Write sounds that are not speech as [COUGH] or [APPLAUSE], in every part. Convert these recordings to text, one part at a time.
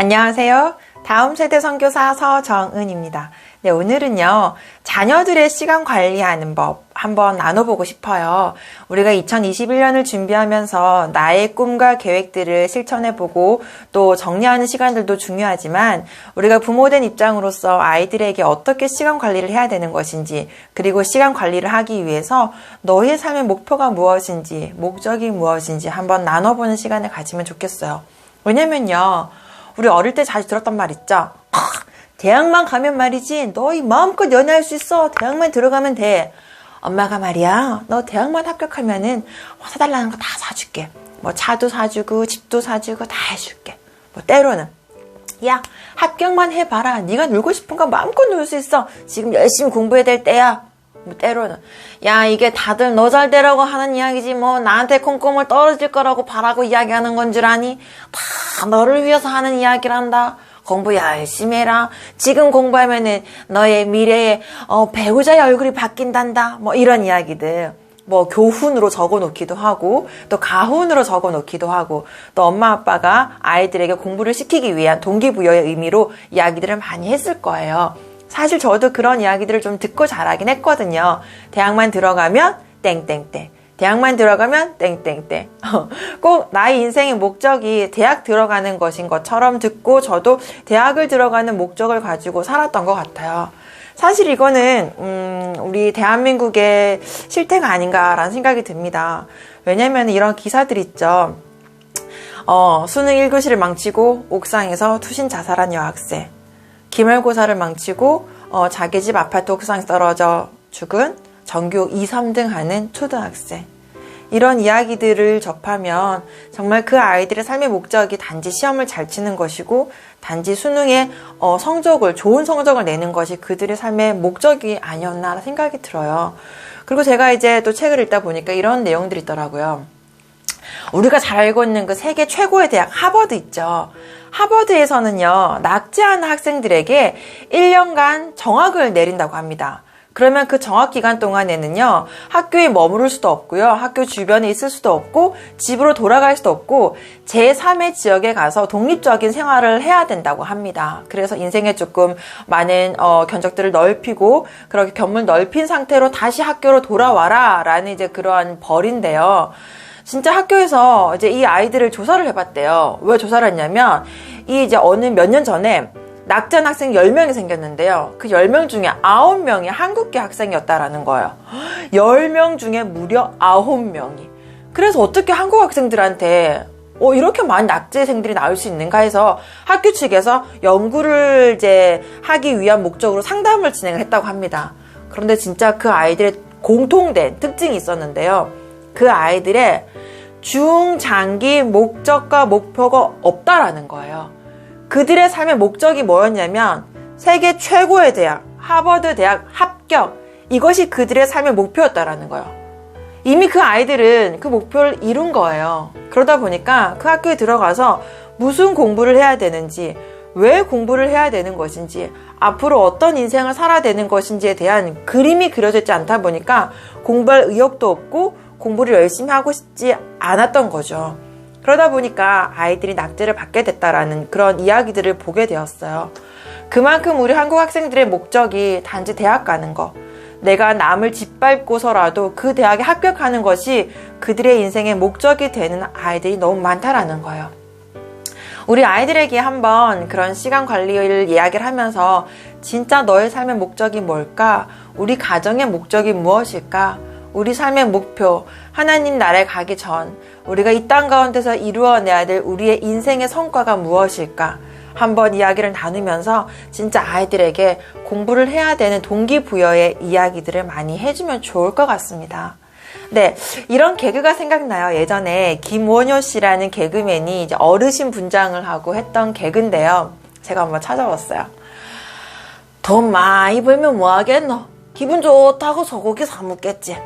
안녕하세요. 다음 세대 선교사 서정은입니다. 네, 오늘은요, 자녀들의 시간 관리하는 법 한번 나눠보고 싶어요. 우리가 2021년을 준비하면서 나의 꿈과 계획들을 실천해보고 또 정리하는 시간들도 중요하지만 우리가 부모된 입장으로서 아이들에게 어떻게 시간 관리를 해야 되는 것인지 그리고 시간 관리를 하기 위해서 너의 삶의 목표가 무엇인지 목적이 무엇인지 한번 나눠보는 시간을 가지면 좋겠어요. 왜냐면요, 우리 어릴 때 자주 들었던 말 있죠? 대학만 가면 말이지 너희 마음껏 연애할 수 있어. 대학만 들어가면 돼. 엄마가 말이야 너 대학만 합격하면은 뭐 사달라는 거 다 사줄게. 뭐 차도 사주고 집도 사주고 다 해줄게. 뭐 때로는. 야 합격만 해봐라. 네가 놀고 싶은 거 마음껏 놀 수 있어. 지금 열심히 공부해야 될 때야 뭐 때로는 야 이게 다들 너 잘 되라고 하는 이야기지 뭐 나한테 콩고물 떨어질 거라고 바라고 이야기하는 건 줄 아니 다 너를 위해서 하는 이야기란다 공부 열심히 해라. 지금 공부하면은 너의 미래의 어, 배우자의 얼굴이 바뀐단다. 뭐 이런 이야기들. 뭐 교훈으로 적어 놓기도 하고 또 가훈으로 적어 놓기도 하고 또 엄마 아빠가 아이들에게 공부를 시키기 위한 동기부여의 의미로 이야기들을 많이 했을 거예요. 사실 저도 그런 이야기들을 좀 듣고 자라긴 했거든요. 대학만 들어가면 땡땡땡. 대학만 들어가면 땡땡땡. [LAUGHS] 꼭 나의 인생의 목적이 대학 들어가는 것인 것처럼 듣고 저도 대학을 들어가는 목적을 가지고 살았던 것 같아요. 사실 이거는 음, 우리 대한민국의 실태가 아닌가라는 생각이 듭니다. 왜냐면 이런 기사들 있죠. 어, 수능 1교시를 망치고 옥상에서 투신 자살한 여학생. 기말고사를 망치고 어, 자기 집 아파트 옥상에 떨어져 죽은 전교 2, 3등 하는 초등학생. 이런 이야기들을 접하면 정말 그 아이들의 삶의 목적이 단지 시험을 잘 치는 것이고 단지 수능에 어, 성적을 좋은 성적을 내는 것이 그들의 삶의 목적이 아니었나 생각이 들어요. 그리고 제가 이제 또 책을 읽다 보니까 이런 내용들이 있더라고요. 우리가 잘 알고 있는 그 세계 최고의 대학 하버드 있죠. 하버드에서는요, 낙제하는 학생들에게 1년간 정학을 내린다고 합니다. 그러면 그 정학 기간 동안에는요, 학교에 머무를 수도 없고요, 학교 주변에 있을 수도 없고, 집으로 돌아갈 수도 없고, 제3의 지역에 가서 독립적인 생활을 해야 된다고 합니다. 그래서 인생에 조금 많은 어, 견적들을 넓히고, 그렇게 견문 넓힌 상태로 다시 학교로 돌아와라, 라는 이제 그러한 벌인데요. 진짜 학교에서 이제 이 아이들을 조사를 해봤대요. 왜 조사를 했냐면, 이 이제 어느 몇 년 전에 낙전 학생 10명이 생겼는데요. 그 10명 중에 9명이 한국계 학생이었다라는 거예요. 10명 중에 무려 9명이. 그래서 어떻게 한국 학생들한테 어, 이렇게 많은 낙제생들이 나올 수 있는가 해서 학교 측에서 연구를 이제 하기 위한 목적으로 상담을 진행을 했다고 합니다. 그런데 진짜 그 아이들의 공통된 특징이 있었는데요. 그 아이들의 중장기 목적과 목표가 없다라는 거예요. 그들의 삶의 목적이 뭐였냐면 세계 최고의 대학, 하버드 대학 합격. 이것이 그들의 삶의 목표였다라는 거예요. 이미 그 아이들은 그 목표를 이룬 거예요. 그러다 보니까 그 학교에 들어가서 무슨 공부를 해야 되는지, 왜 공부를 해야 되는 것인지, 앞으로 어떤 인생을 살아야 되는 것인지에 대한 그림이 그려져 있지 않다 보니까 공부할 의욕도 없고 공부를 열심히 하고 싶지 않았던 거죠. 그러다 보니까 아이들이 낙제를 받게 됐다라는 그런 이야기들을 보게 되었어요. 그만큼 우리 한국 학생들의 목적이 단지 대학 가는 거, 내가 남을 짓밟고서라도 그 대학에 합격하는 것이 그들의 인생의 목적이 되는 아이들이 너무 많다라는 거예요. 우리 아이들에게 한번 그런 시간 관리를 이야기를 하면서 진짜 너의 삶의 목적이 뭘까? 우리 가정의 목적이 무엇일까? 우리 삶의 목표, 하나님 나라에 가기 전 우리가 이 땅 가운데서 이루어내야 될 우리의 인생의 성과가 무엇일까? 한번 이야기를 나누면서 진짜 아이들에게 공부를 해야 되는 동기부여의 이야기들을 많이 해주면 좋을 것 같습니다. 네, 이런 개그가 생각나요. 예전에 김원효 씨라는 개그맨이 어르신 분장을 하고 했던 개그인데요. 제가 한번 찾아봤어요. 돈 많이 벌면 뭐 하겠노? 기분 좋다고 소고기 사 먹겠지.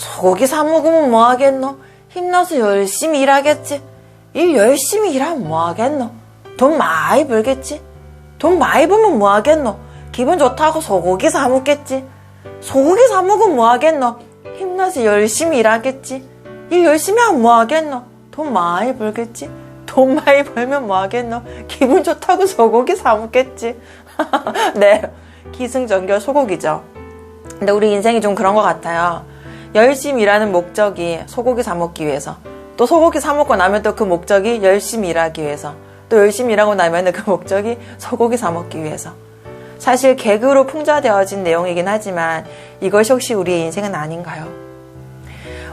소고기 사 먹으면 뭐 하겠노? 힘나서 열심히 일하겠지. 일 열심히 일하면 뭐 하겠노? 돈 많이 벌겠지. 돈 많이 벌면 뭐 하겠노? 기분 좋다고 소고기 사 먹겠지. 소고기 사 먹으면 뭐 하겠노? 힘나서 열심히 일하겠지. 일 열심히 하면 뭐 하겠노? 돈 많이 벌겠지. 돈 많이 벌면 뭐 하겠노? 기분 좋다고 소고기 사 먹겠지. [LAUGHS] 네. 기승전결 소고기죠. 근데 우리 인생이 좀 그런 것 같아요. 열심히 일하는 목적이 소고기 사 먹기 위해서. 또 소고기 사 먹고 나면 또 그 목적이 열심히 일하기 위해서. 또 열심히 일하고 나면 그 목적이 소고기 사 먹기 위해서. 사실 개그로 풍자되어진 내용이긴 하지만 이것이 혹시 우리의 인생은 아닌가요?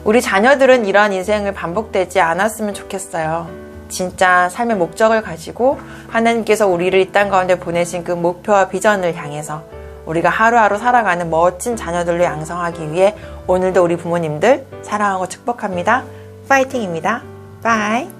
우리 자녀들은 이러한 인생을 반복되지 않았으면 좋겠어요. 진짜 삶의 목적을 가지고 하나님께서 우리를 이 땅 가운데 보내신 그 목표와 비전을 향해서 우리가 하루하루 살아가는 멋진 자녀들로 양성하기 위해 오늘도 우리 부모님들 사랑하고 축복합니다. 파이팅입니다. 바이.